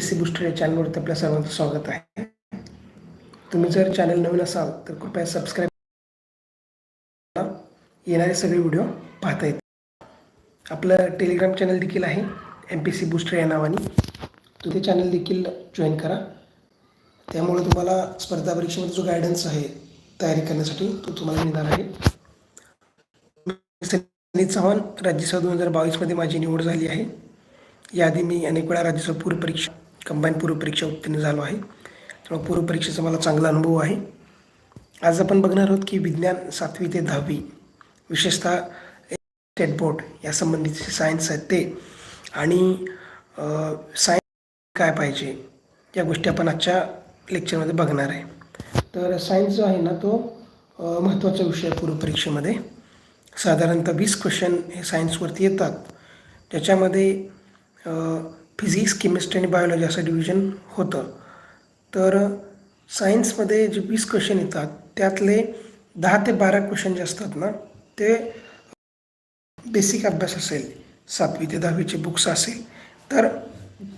C booster या चॅनलवरती आपल्या सर्वांचं स्वागत आहे. तुम्ही जर चॅनल नवीन असाल तर कृपया सबस्क्राईब येणारे सगळे व्हिडिओ पाहता येतील. आपलं टेलिग्राम चॅनल देखील आहे एम पी सी बुस्टर या नावाने. तो ते चॅनल देखील जॉईन करा. त्यामुळे तुम्हाला स्पर्धा परीक्षेमध्ये जो गायडन्स आहे तयारी करण्यासाठी तो तुम्हाला मिळणार आहे. सनी चव्हाण राज्यसभा दोन हजार बावीसमध्ये माझी निवड झाली आहे. याआधी मी अनेक वेळा राज्यसभा पूर्व परीक्षा कंबाईन पूर्वपरीक्षा उत्तीर्ण झालो आहे. त्यामुळे पूर्वपरीक्षेचा मला चांगला अनुभव आहे. आज आपण बघणार आहोत की विज्ञान सातवी ते दहावी विशेषतः स्टेट बोर्ड या संबंधीचे सायन्स आहेत ते आणि सायन्स काय पाहिजे या गोष्टी आपण आजच्या लेक्चरमध्ये बघणार आहे. तर सायन्स जो आहे ना तो महत्त्वाचा विषय आहे पूर्वपरीक्षेमध्ये. साधारणतः वीस क्वेश्चन हे सायन्सवरती येतात. त्याच्यामध्ये फिजिक्स केमिस्ट्री आणि बायोलॉजी असं डिव्हिजन होतं. तर सायन्समध्ये जे वीस क्वेश्चन येतात त्यातले दहा ते बारा क्वेश्चन जे असतात ना ते बेसिक अभ्यास असेल. सातवी ते दहावीचे बुक्स असेल. तर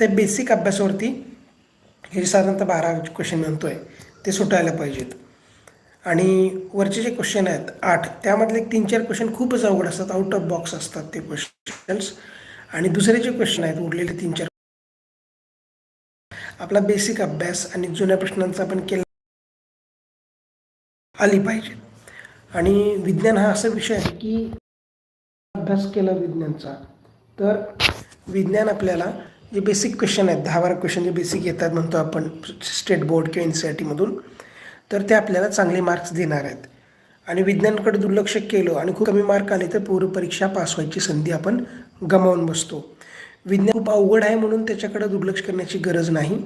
ते बेसिक अभ्यासावरती हे साधारणतः बारा क्वेश्चन म्हणतो आहे ते सुटायला पाहिजेत. आणि वरचे जे क्वेश्चन आहेत आठ त्यामधले एक तीन चार क्वेश्चन खूपच अवघड असतात आउट ऑफ बॉक्स असतात ते क्वेश्चन्स आणि दुसरे जे क्वेश्चन आहेत उरलेले तीन चार आपला बेसिक अभ्यास आणि जुन्या प्रश्नांचा आपण केला आली पाहिजे. आणि विज्ञान हा असा विषय आहे की अभ्यास केला विज्ञानचा तर विज्ञान आपल्याला जे बेसिक क्वेश्चन आहेत दहा बारा क्वेश्चन जे बेसिक येतात म्हणतो आपण स्टेट बोर्ड किंवा एन सी आर टीमधून तर ते आपल्याला चांगले मार्क्स देणार आहेत. आणि विज्ञानकडे दुर्लक्ष केलं आणि खूप कमी मार्क आले तर पूर्व परीक्षा पास व्हायची संधी आपण गमावून बसतो. विज्ञान खूप अवघड आहे म्हणून त्याच्याकडे दुर्लक्ष करण्याची गरज नाही.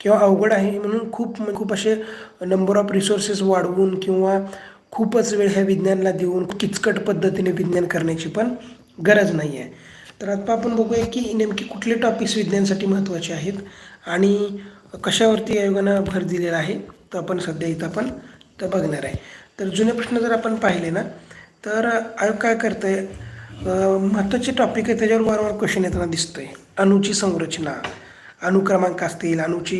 किंवा अवघड आहे म्हणून खूप म्हणजे खूप असे नंबर ऑफ रिसोर्सेस वाढवून किंवा खूपच वेळ ह्या विज्ञानाला देऊन किचकट पद्धतीने विज्ञान करण्याची पण गरज नाही आहे तर आता आपण बघूया की नेमके कुठले टॉपिक्स विज्ञानासाठी महत्त्वाचे आहेत आणि कशावरती आयोगानं भर दिलेला आहे तर आपण सध्या इथं आपण तर बघणार आहे. तर जुने प्रश्न जर आपण पाहिले ना तर आयोग काय करतं आहे महत्त्वाचे टॉपिक आहे त्याच्यावर वारंवार क्वेश्चन येताना दिसतं आहे अणूची संरचना. अणु क्रमांक असतील अणूची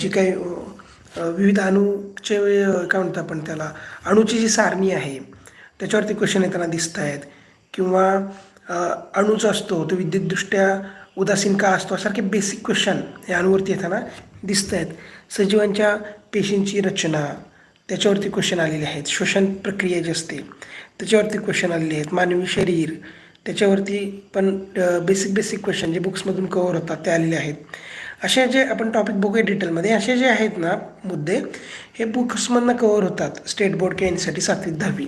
जी काही विविध अणूचे काय म्हणतो आपण त्याला अणूची जी सारणी आहे त्याच्यावरती क्वेश्चन येताना दिसत आहेत किंवा अ, अणूच असतो तो विद्युतदृष्ट्या उदासीन का असतो सारखे बेसिक क्वेश्चन या अणूवरती येताना दिसत आहेत सजीवांच्या पेशींची रचना त्याच्यावरती क्वेश्चन आलेले आहेत. श्वसन प्रक्रिया जी असते त्याच्यावरती क्वेश्चन आलेले आहेत. मानवी शरीर त्याच्यावरती पण बेसिक बेसिक क्वेश्चन जे बुक्समधून कवर होतात ते आलेले आहेत. असे जे आपण टॉपिक बघूया डिटेलमध्ये असे जे आहेत ना मुद्दे हे बुक्समधनं कवर होतात. स्टेट बोर्ड के एनसाठी सातवी दहावी.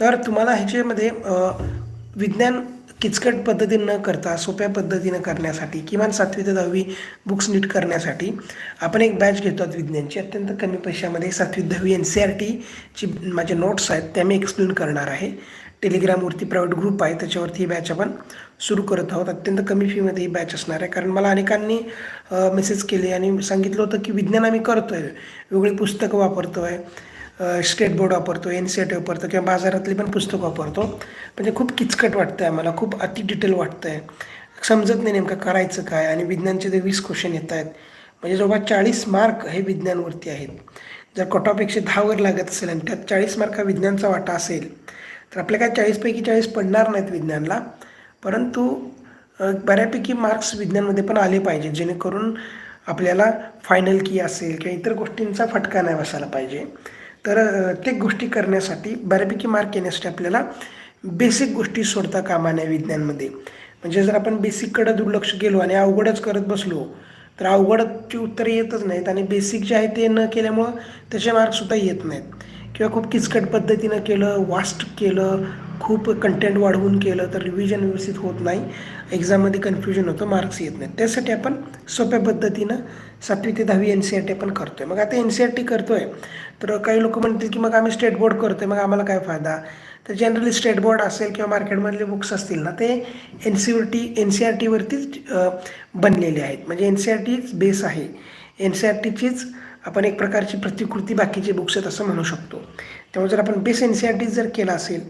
तर तुम्हाला ह्याच्यामध्ये विज्ञान किचकट पद्धतीनं न करता सोप्या पद्धतीनं करण्यासाठी किमान सातवी ते दहावी बुक्स नीट करण्यासाठी आपण एक बॅच घेतो आहोत विज्ञानची. अत्यंत कमी पैशामध्ये सातवी दहावी एन सी आर टीची माझे नोट्स आहेत त्या मी एक्सप्लेन करणार आहे. टेलिग्रामवरती प्रायव्हेट ग्रुप आहे त्याच्यावरती ही बॅच आपण सुरू करत आहोत. अत्यंत कमी फीमध्ये ही बॅच असणार आहे. कारण मला अनेकांनी मेसेज केले आणि सांगितलं होतं की विज्ञान आम्ही करतो आहे वेगळी पुस्तकं वापरतो आहे स्टेट बोर्ड वापरतो एन सी आर टी वापरतो किंवा बाजारातली पण पुस्तकं वापरतो. म्हणजे खूप किचकट वाटतं आहे मला खूप अति डिटेल वाटतं आहे समजत नाही नेमकं करायचं काय आणि विज्ञानचे ते वीस क्वेश्चन येत आहेत. म्हणजे जवळपास चाळीस मार्क हे विज्ञानवरती आहेत. जर कट एकशे दहावर लागत असेल आणि त्यात चाळीस मार्क हा विज्ञानचा वाटा असेल तर आपल्या काय चाळीसपैकी चाळीस पडणार नाहीत विज्ञानला. परंतु बऱ्यापैकी मार्क्स विज्ञानमध्ये पण आले पाहिजे जेणेकरून आपल्याला फायनल की असेल किंवा इतर गोष्टींचा फटका नाही बसायला पाहिजे. तर ते गोष्टी करण्यासाठी बऱ्यापैकी मार्क येण्यासाठी आपल्याला बेसिक गोष्टी सोडता कामा नये विज्ञानमध्ये. म्हणजे जर आपण बेसिककडं दुर्लक्ष केलो आणि अवघडच करत बसलो तर अवघडची उत्तरं येतच नाहीत आणि बेसिक जे आहे ते न केल्यामुळं त्याचे मार्कसुद्धा येत नाहीत. किंवा खूप किचकट पद्धतीनं केलं वास्ट केलं खूप कंटेंट वाढवून केलं तर रिव्हिजन व्यवस्थित होत नाही. एक्झाममध्ये कन्फ्युजन होतं मार्क्स येत नाहीत. त्यासाठी आपण सोप्या पद्धतीनं सातवी ते दहावी एन सी आर टी आपण करतो आहे मग आता एन सी आर टी करतो आहे तर काही लोक म्हणतील की मग आम्ही स्टेट बोर्ड करतो आहे मग आम्हाला काय फायदा? तर जनरली स्टेट बोर्ड असेल किंवा मार्केटमधले बुक्स असतील ना ते N C R T N C R टीवरतीच बनलेले आहेत. म्हणजे एन सी आर टीच बेस आहे. एन सी आर टीचीच आपण एक प्रकारची प्रतिकृती बाकीचे बुक्स आहेत असं म्हणू शकतो. त्यामुळे जर आपण base N C R T जर केला असेल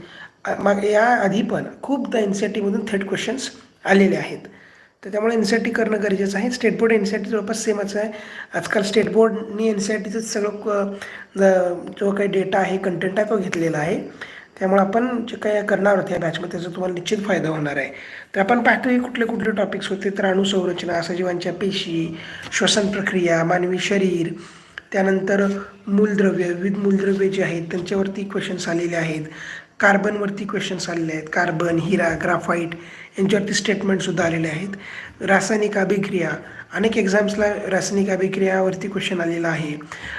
मग या आधी पण खूपदा एन सी आर टीमधून थेट क्वेश्चन्स आलेले आहेत. तर त्यामुळे एन सी आर टी करणं गरजेचं आहे. State board N C R T जवळपास सेमच आहे. आजकाल स्टेट बोर्डनी एन सी आर टीचं सगळं जो काही डेटा आहे कंटेंट आहे तो घेतलेला आहे. त्यामुळे आपण जे काही करणार आहोत या बॅचमध्ये त्याचा तुम्हाला निश्चित फायदा होणार आहे. तर आपण पाहतो की कुठले कुठले टॉपिक्स होते. तर अणुसंरचना सजीवांच्या पेशी श्वसन प्रक्रिया मानवी शरीर त्यानंतर मूलद्रव्य विविध मूलद्रव्ये जे आहेत त्यांच्यावरती क्वेश्चन्स आलेले आहेत. कार्बनवरती क्वेश्चन्स आलेले आहेत. कार्बन हिरा ग्राफाईट यांच्यावरती स्टेटमेंटसुद्धा आलेले आहेत. रासायनिक अभिक्रिया अनेक एक्झाम्सला रासायनिक अभिक्रियावरती क्वेश्चन आलेला आहे.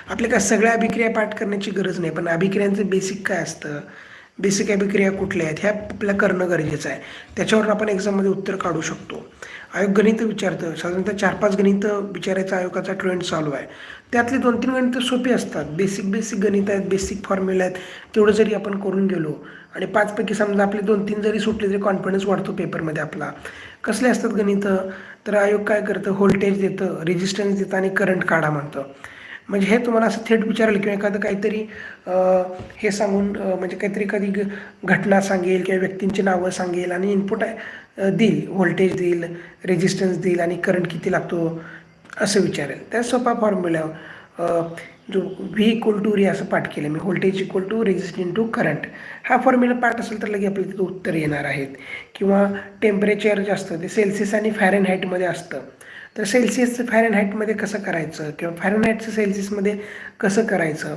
आपल्या काय सगळ्या अभिक्रिया पाठ करण्याची गरज नाही पण अभिक्रियांचं बेसिक काय असतं? बेसिक अभिक्रिया कुठल्या आहेत ह्या आपल्याला करणं गरजेचं आहे. त्याच्यावरून आपण एक्झाममध्ये उत्तर काढू शकतो. आयोग गणित विचारतं. साधारणतः चार पाच गणितं विचारायचा आयोगाचा ट्रेंड चालू आहे. त्यातले दोन तीन गणितं सोपी असतात. बेसिक बेसिक गणित आहेत बेसिक फॉर्म्युला आहेत तेवढं जरी आपण करून गेलो आणि पाचपैकी समजा आपले दोन तीन जरी सुटले तरी कॉन्फिडन्स वाढतो पेपरमध्ये आपला. कसले असतात गणितं? तर आयोग काय करतं? व्होल्टेज देतं रेजिस्टन्स देतं आणि करंट काढा म्हणतं. म्हणजे हे तुम्हाला असं थेट विचारेल किंवा एखादं काहीतरी हे सांगून म्हणजे काहीतरी एखादी घटना सांगेल किंवा व्यक्तींची नावं सांगेल आणि इनपुट देईल व्होल्टेज देईल रेजिस्टन्स देईल आणि करंट किती लागतो असं विचारेल. त्या सोपा फॉर्म्युला जो व्ही इक्वल टू री असं पाठ केलं मी voltage equal to resistance to current हा फॉर्म्युला पाठ असेल तर लगे आपल्याला तिथं उत्तर येणार आहेत. किंवा टेम्परेचर जे असतं ते सेल्सिअस आणि फॅरेनहाईटमध्ये असतं. तर सेल्सिअसचं फॅरनहाईटमध्ये कसं करायचं? किंवा फॅरनहाईटचं सेल्सिअसमध्ये कसं करायचं?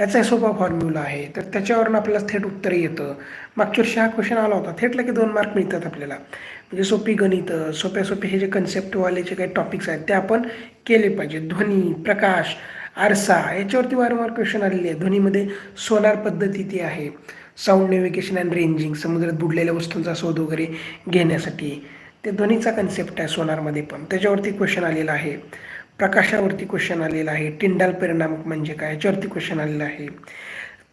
याचा सोपा फॉर्म्युला आहे. तर त्याच्यावरून आपल्याला थेट उत्तर येतं. मागच्या वर्षी हा क्वेश्चन आला होता. थेट लगे दोन मार्क मिळतात आपल्याला. म्हणजे सोपी गणितं सोप्या सोपे हे जे कन्सेप्टवाले जे काही टॉपिक्स आहेत ते आपण केले पाहिजे. ध्वनी प्रकाश आरसा याच्यावरती वारंवार क्वेश्चन आलेले आहे ध्वनीमध्ये सोनार पद्धती ती आहे. साऊंड नेव्हिगेशन अँड रेंजिंग समुद्रात बुडलेल्या वस्तूंचा शोध वगैरे घेण्यासाठी. ते ध्वनीचा कन्सेप्ट आहे सोनारमध्ये पण. त्याच्यावरती क्वेश्चन आलेला आहे. प्रकाशावरती क्वेश्चन आलेला आहे. टिंडाल परिणाम म्हणजे काय? याच्यावरती क्वेश्चन आलेला आहे.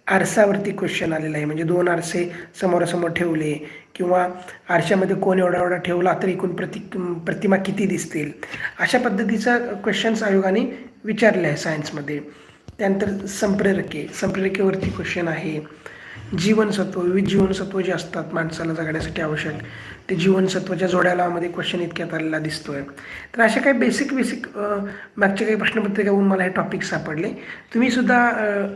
आरसावरती क्वेश्चन आलेला आहे. म्हणजे दोन आरसे समोरासमोर ठेवले किंवा आरशामध्ये कोण एवढा एवढा ठेवला तर एकूण प्रति प्रतिमा किती दिसतील? अशा पद्धतीचा क्वेश्चन्स आयोगाने विचारले आहे सायन्समध्ये त्यानंतर संप्रेरके. संप्रेरकेवरती क्वेश्चन आहे. जीवनसत्व विविध जीवनसत्व जे असतात माणसाला जगण्यासाठी आवश्यक ते जीवनसत्वाच्या जोड्यालामध्ये क्वेश्चन इतक्यात आलेला दिसतो आहे तर अशा काही बेसिक बेसिक मागच्या काही प्रश्नपत्रिकाहून मला हे टॉपिक सापडले. तुम्ही सुद्धा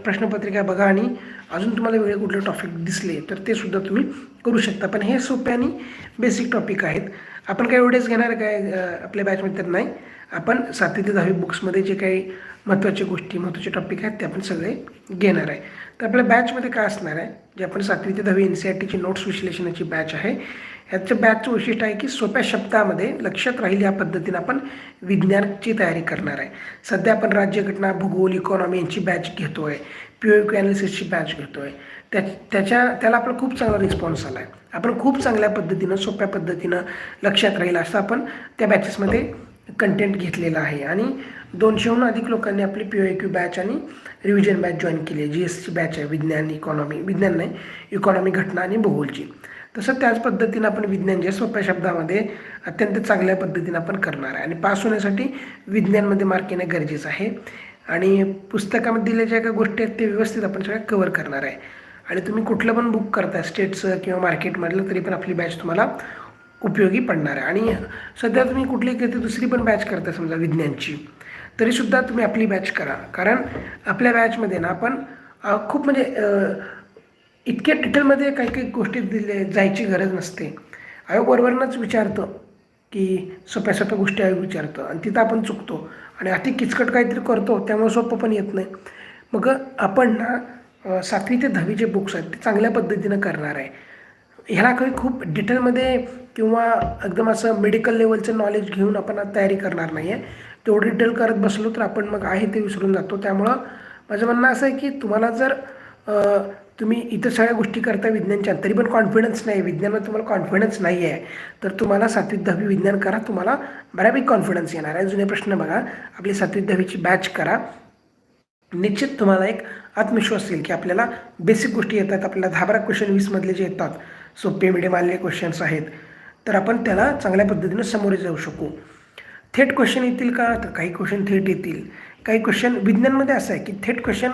प्रश्नपत्रिका बघा आणि अजून तुम्हाला वेगळे कुठले टॉपिक दिसले तर ते सुद्धा तुम्ही करू शकता. पण हे सोपे आणि बेसिक टॉपिक आहेत. आपण काय एवढेच घेणार काय आपल्या बॅचमध्ये तर नाही. आपण सातवी ते दहावी बुक्समध्ये जे काही महत्त्वाच्या गोष्टी महत्त्वाचे टॉपिक आहेत ते आपण सगळे घेणार आहे. तर आपल्या बॅचमध्ये काय असणार आहे? जे आपण सातवी ते दहावी एन सी आर टीची नोट्स विश्लेषणाची बॅच आहे ह्याचं बॅचचं वैशिष्ट्य आहे की सोप्या शब्दामध्ये लक्षात राहील या पद्धतीनं आपण विज्ञानची तयारी करणार आहे. सध्या आपण राज्यघटना भूगोल इकॉनॉमी यांची बॅच घेतो आहे पी ओ क्यू ॲनालिसिसची बॅच घेतो आहे त्या त्याच्या त्याला आपला खूप चांगला रिस्पॉन्स आला आहे आपण खूप चांगल्या पद्धतीनं सोप्या पद्धतीनं लक्षात राहील असं आपण त्या बॅचेसमध्ये कंटेंट घेतलेला आहे. आणि दोनशेहून अधिक लोकांनी आपली पी ओ क्यू बॅच आणि रिव्हिजन बॅच जॉईन केली आहे. जी एसची बॅच आहे विज्ञान इकॉनॉमी विज्ञान नाही इकॉनॉमी घटना आणि भूगोलची. तसं त्याच पद्धतीनं आपण विज्ञान जे सोप्या शब्दामध्ये अत्यंत चांगल्या पद्धतीनं आपण करणार आहे. आणि पास होण्यासाठी विज्ञानमध्ये मार्क येणं गरजेचं आहे. आणि पुस्तकामध्ये दिल्या ज्या काही गोष्टी आहेत ते व्यवस्थित आपण सगळ्या कवर करणार आहे. आणि तुम्ही कुठलं पण बुक करताय स्टेटचं किंवा मार्केटमधलं तरी पण आपली बॅच तुम्हाला उपयोगी पडणार आहे. आणि सध्या तुम्ही कुठली काही दुसरी पण बॅच करता समजा विज्ञानची तरीसुद्धा तुम्ही आपली बॅच करा. कारण आपल्या बॅचमध्ये ना आपण खूप म्हणजे इतक्या डिटेलमध्ये काही काही गोष्टी दिले जायची गरज नसते. आयोग वरवरनंच विचारतं की सोप्या सोप्या गोष्टी आयोग विचारतं आणि तिथं आपण चुकतो. आणि अति किचकट काहीतरी करतो त्यामुळे सोपं पण येत नाही. मग आपण ना सातवी ते दहावी जे बुक्स आहेत ते चांगल्या पद्धतीनं करणार आहे. ह्याला काही खूप डिटेलमध्ये किंवा एकदम असं मेडिकल लेवलचं नॉलेज घेऊन आपण तयारी करणार नाही आहे तेवढं डिटेल करत बसलो तर आपण मग आहे ते विसरून जातो. त्यामुळं माझं म्हणणं असं आहे की तुम्हाला जर तुम्ही इतर सगळ्या गोष्टी करता विज्ञानच्या तरी पण कॉन्फिडन्स नाही. विज्ञानात तुम्हाला कॉन्फिडन्स नाही आहे तर तुम्हाला सातवी दहावी विज्ञान करा. तुम्हाला बऱ्यापैकी कॉन्फिडन्स येणार आहे. जुने प्रश्न बघा. आपली सातवी दहावीची बॅच करा. निश्चित तुम्हाला एक आत्मविश्वास येईल की आपल्याला बेसिक गोष्टी येतात. आपल्याला दहा बारा क्वेश्चन वीसमधले जे येतात सोपे मिडियम आलेले क्वेश्चन्स आहेत. तर आपण त्याला चांगल्या पद्धतीनं सामोरे जाऊ शकू. थेट क्वेश्चन येतील का? तर काही क्वेश्चन थेट येतील. काही क्वेश्चन विज्ञानमध्ये असं आहे की थेट क्वेश्चन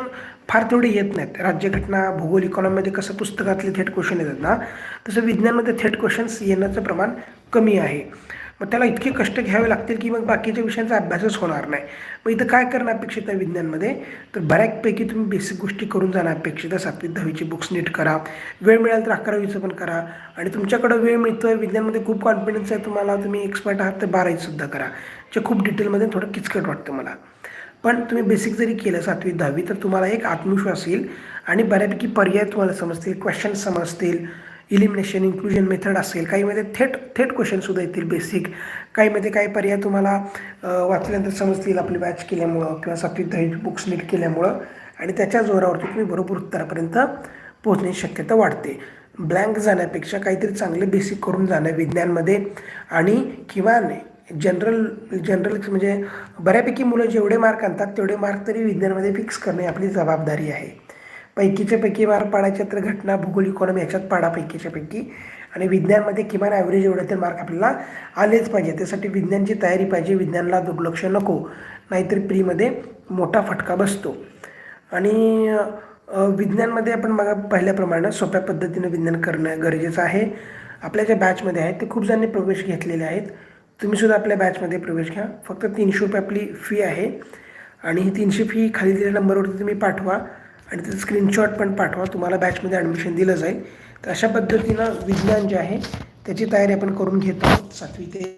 फार तेवढे येत नाहीत. राज्यघटना भूगोल इकॉनॉमीमध्ये कसं पुस्तकातले थेट क्वेश्चन येतात ना? तसं विज्ञानमध्ये थेट क्वेश्चन्स येण्याचं प्रमाण कमी आहे. मग त्याला इतके कष्ट घ्यावे लागतील की मग बाकीच्या विषयांचा अभ्यासच होणार नाही. मग इथं काय करणं अपेक्षित आहे विज्ञानमध्ये? तर बऱ्यापैकी तुम्ही बेसिक गोष्टी करून जाणं अपेक्षित आहे. सातवी दहावीची बुक्स नीट करा. वेळ मिळाल तर अकरावीचं पण करा. आणि तुमच्याकडं वेळ मिळतो आहे विज्ञानमध्ये खूप कॉन्फिडन्स आहे तुम्हाला तुम्ही एक्सपर्ट आहात तर बारावीसुद्धा करा. जे खूप डिटेलमध्ये थोडं किचकट वाटतं मला. पण तुम्ही बेसिक जरी केलं सातवी दहावी तर तुम्हाला एक आत्मविश्वास येईल आणि बऱ्यापैकी पर्याय तुम्हाला समजतील क्वेश्चन समजतील. इलिमिनेशन इन्क्लुजन मेथड असेल. काहीमध्ये थेट थेट क्वेश्चनसुद्धा येतील बेसिक काहीमध्ये काही पर्याय तुम्हाला वाचल्यानंतर समजतील आपली बॅच केल्यामुळं किंवा सातवी दहावी बुक्स नीट केल्यामुळं. आणि त्याच्या जोरावरती तुम्ही बरोबर उत्तरापर्यंत पोहोचण्याची शक्यता वाढते. ब्लँक जाण्यापेक्षा काहीतरी चांगले बेसिक करून जाणं विज्ञानमध्ये आणि किमान जनरल जनरल म्हणजे बऱ्यापैकी मुलं जेवढे मार्क आणतात तेवढे मार्क तरी विज्ञानमध्ये फिक्स करणे आपली जबाबदारी आहे. पैकीच्या पैकी मार्क पाडायचे तर घटना भूगोल इकॉनॉमी ह्याच्यात पाडा पैकीच्या पैकी आणि विज्ञानमध्ये किमान ॲव्हरेज एवढे तर मार्क आपल्याला आलेच पाहिजे. त्यासाठी विज्ञानची तयारी पाहिजे. विज्ञानला दुर्लक्ष नको. नाहीतर प्रीमध्ये मोठा फटका बसतो. आणि विज्ञानमध्ये आपण मग पहिल्याप्रमाणे सोप्या पद्धतीनं विज्ञान करणं गरजेचं आहे. आपल्या ज्या बॅचमध्ये आहेत ते खूप जणांनी प्रवेश घेतलेले आहेत. तुम्हीसुद्धा आपल्या बॅचमध्ये प्रवेश घ्या. फक्त तीनशे रुपये आपली फी आहे. आणि ही तीनशे फी खाली दिलेल्या नंबरवरती तुम्ही पाठवा. आणि त्याचं स्क्रीनशॉट पण पाठवा. तुम्हाला बॅचमध्ये ॲडमिशन दिलं जाईल. तर अशा पद्धतीनं विज्ञान जे आहे त्याची तयारी आपण करून घेतो. आहोत सातवी ते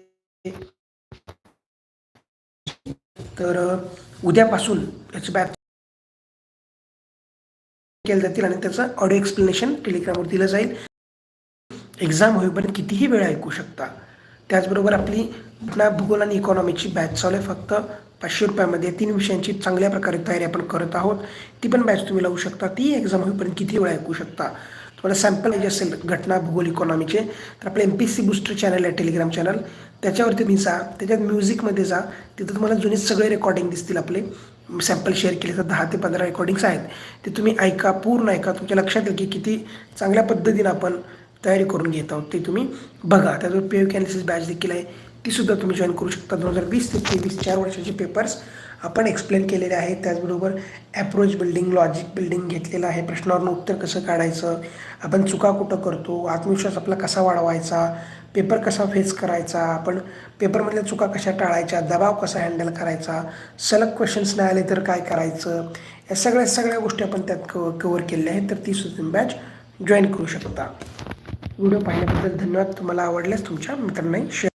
तर उद्यापासून याची बॅच केलं जातील आणि त्याचं ऑडिओ एक्सप्लेनेशन टेलिग्रामवर दिलं जाईल. एक्झाम होईपर्यंत कितीही वेळा ऐकू शकता. त्याचबरोबर आपली पुन्हा भूगोल आणि इकॉनॉमीची बॅच चालू आहे. फक्त पाचशे रुपयामध्ये तीन विषयांची चांगल्या प्रकारे तयारी आपण करत आहोत. ती पण बॅच तुम्ही लावू शकता. ती एक्झाम होईपर्यंत किती वेळा ऐकू शकता? तुम्हाला सॅम्पल पाहिजे असेल घटना भूगोल इकॉनॉमीचे तर आपलं M P C booster channel आहे टेलिग्राम चॅनल त्याच्यावरती तुम्ही जा. त्याच्यात म्युझिकमध्ये जा. तिथं तुम्हाला जुने सगळे रेकॉर्डिंग दिसतील आपले. सॅम्पल शेअर केले तर दहा ते पंधरा रेकॉर्डिंग्स आहेत. ते तुम्ही ऐका पूर्ण ऐका. तुमच्या लक्षात येईल की किती चांगल्या पद्धतीनं आपण तयारी करून घेत आहोत ते तुम्ही बघा. त्याचं पी कॅनलिसिस बॅच देखील आहे. तीसुद्धा तुम्ही जॉईन करू शकता. दोन हजार वीस ते तेवीस चार वर्षाचे पेपर्स आपण एक्सप्लेन केलेले आहेत. त्याचबरोबर ॲप्रोच बिल्डिंग लॉजिक बिल्डिंग घेतलेलं आहे. प्रश्नावरनं उत्तर कसं काढायचं? आपण चुका कुठं करतो? आत्मविश्वास आपला कसा वाढवायचा? पेपर कसा फेस करायचा? आपण पेपरमधल्या चुका कशा टाळायच्या? दबाव कसा हँडल करायचा? सलग क्वेश्चन्स नाही आले तर काय करायचं? या सगळ्या सगळ्या गोष्टी आपण त्यात कव कवर केलेल्या आहेत. तर ती सुद्धा तुम्ही बॅच जॉईन करू शकता. व्हिडिओ पाहिल्याबद्दल धन्यवाद. तुम्हाला आवडल्यास तुमच्या मित्रांनाही शेअर